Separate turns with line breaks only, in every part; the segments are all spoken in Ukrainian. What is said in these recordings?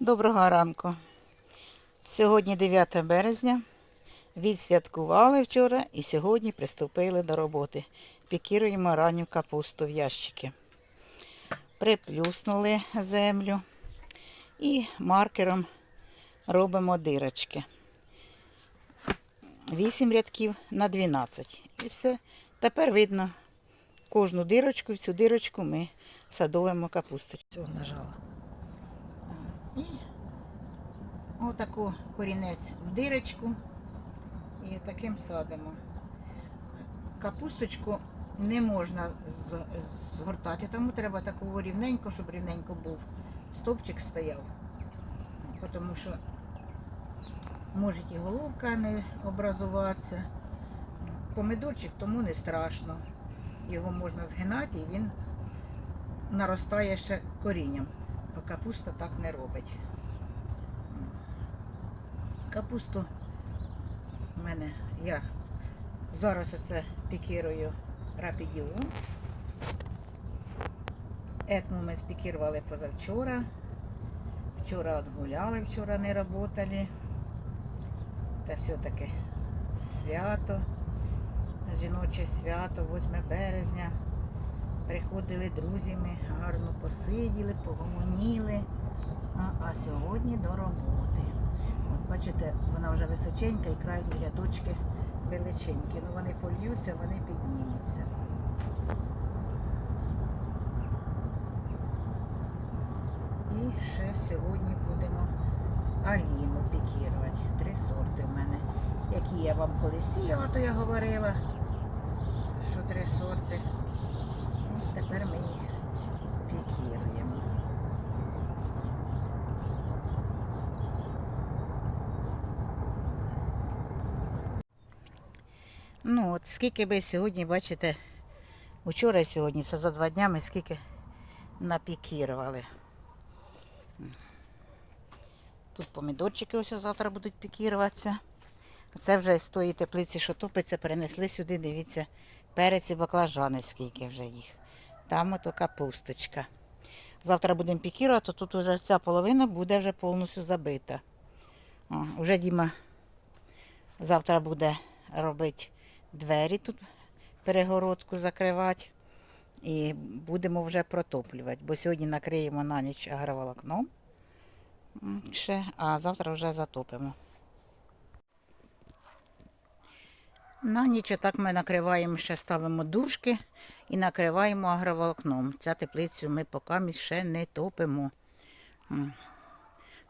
Доброго ранку. Сьогодні 9 березня. Відсвяткували вчора і сьогодні приступили до роботи. Пікіруємо ранню капусту в ящики. Приплюснули землю і маркером робимо дирочки. 8 рядків на 12. І все. Тепер видно кожну дирочку, в цю дирочку ми садовимо капусту. Цього нажала. І отаку корінець в дирочку і таким садимо. Капусточку не можна згортати, тому треба таку рівненько, щоб рівненько був. Стовпчик стояв. Тому що може і головка не образуватися. Помидорчик тому не страшно. Його можна згинати і він наростає ще корінням. Капуста так не робить. Капусту в мене я зараз оце пікірую рапідіон. Етму ми спікірували позавчора. Вчора відгуляли, вчора не працювали. Та все-таки свято, жіноче свято, 8 березня. Приходили друзі, ми гарно посиділи, погомоніли. А, а сьогодні до роботи. Бачите, вона вже височенька і крайні рядочки величенькі. Ну вони польються, вони піднімуться. І ще сьогодні будемо Аліну пікірувати. Три сорти в мене. Які я вам колись сіяла, то я говорила, що три сорти. І тепер ми їх пікіруємо. Ну, от скільки ви сьогодні бачите, вчора і сьогодні, це за два дня ми скільки напікірували. Тут помідорчики ось завтра будуть пікіруватися. Це вже з тої теплиці, що топиться, перенесли сюди, дивіться, перець і баклажани, скільки вже їх. Там ото капусточка. Завтра будемо пікірувати, тут вже ця половина буде вже повністю забита. О, вже Діма завтра буде робити двері тут, перегородку закривати. І будемо вже протоплювати, бо сьогодні накриємо на ніч агроволокном ще, а завтра вже затопимо. На ніч так ми накриваємо, ще ставимо дужки і накриваємо агроволокном. Ця теплицю ми поки ще не топимо.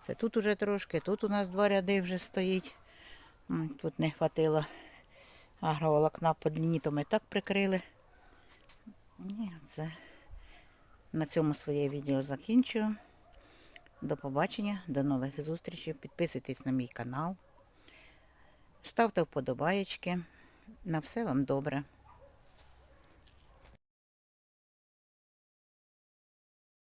Це тут уже трошки, тут у нас два ряди вже стоїть. Тут не хватило агроволокна по длині, то ми так прикрили. І це на цьому своє відео закінчую. До побачення, до нових зустрічей. Підписуйтесь на мій канал. Ставте вподобаєчки. На все вам добре.